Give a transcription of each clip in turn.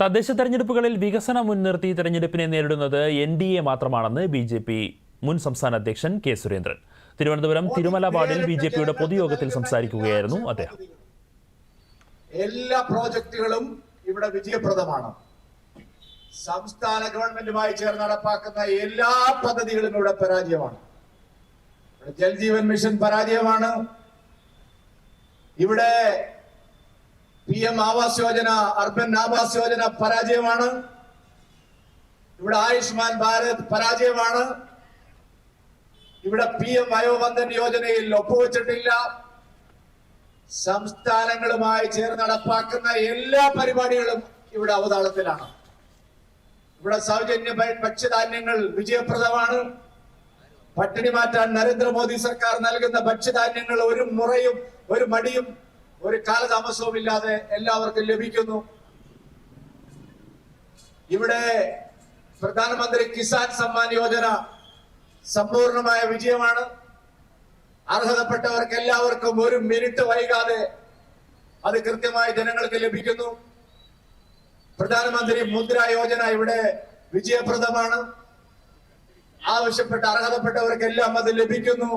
തദ്ദേശ തെരഞ്ഞെടുപ്പുകളിൽ വികസനം മുൻനിർത്തി തെരഞ്ഞെടുപ്പിനെ നേരിടുന്നത് എൻ ഡി എ മാത്രമാണെന്ന് ബി ജെ പി മുൻ സംസ്ഥാന അധ്യക്ഷൻ കെ സുരേന്ദ്രൻ. തിരുവനന്തപുരം തിരുമല വാർഡിൽ ബി ജെ പിയുടെ പൊതുയോഗത്തിൽ സംസാരിക്കുകയായിരുന്നു അദ്ദേഹം. എല്ലാ പ്രോജക്റ്റുകളും ഇവിടെ വിജയപ്രദമാണ്. സംസ്ഥാന ഗവൺമെന്റുമായി ചേർന്ന് നടപ്പാക്കുന്ന എല്ലാ പദ്ധതികളും ഇവിടെ പരാജയമാണ്. ജൽജീവൻ മിഷൻ പരാജയമാണ്. ഇവിടെ P M Awas Yojana urban Awas Yojana പരാജയമാണ്. ഇവിടെ ആയുഷ്മാൻ ഭാരത് പരാജയമാണ്. ഇവിടെ പി എം വയോബന്ധൻ യോജനയിൽ ഒപ്പുവെച്ചിട്ടില്ല. സംസ്ഥാനങ്ങളുമായി ചേർന്ന് നടപ്പാക്കുന്ന എല്ലാ പരിപാടികളും ഇവിടെ അവതാളത്തിലാണ്. ഇവിടെ സൗജന്യ ഭക്ഷ്യധാന്യങ്ങൾ വിജയപ്രദമാണ്. പട്ടിണി മാറ്റാൻ നരേന്ദ്രമോദി സർക്കാർ നൽകുന്ന ഭക്ഷ്യധാന്യങ്ങൾ ഒരു മുറയും ഒരു മടിയും ഒരു കാലതാമസവും ഇല്ലാതെ എല്ലാവർക്കും ലഭിക്കുന്നു. ഇവിടെ പ്രധാനമന്ത്രി കിസാൻ സമ്മാൻ യോജന സമ്പൂർണമായ വിജയമാണ്. അർഹതപ്പെട്ടവർക്ക് എല്ലാവർക്കും ഒരു മിനിറ്റ് വൈകാതെ അത് കൃത്യമായി ജനങ്ങൾക്ക് ലഭിക്കുന്നു. പ്രധാനമന്ത്രി മുദ്ര യോജന ഇവിടെ വിജയപ്രദമാണ്. ആവശ്യപ്പെട്ട അർഹതപ്പെട്ടവർക്കെല്ലാം അത് ലഭിക്കുന്നു.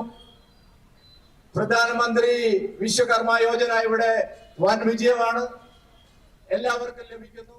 പ്രധാനമന്ത്രി വിശ്വകർമ്മ യോജന ഇവിടെ വൻ വിജയമാണ്. എല്ലാവർക്കും ലഭിക്കുന്നു.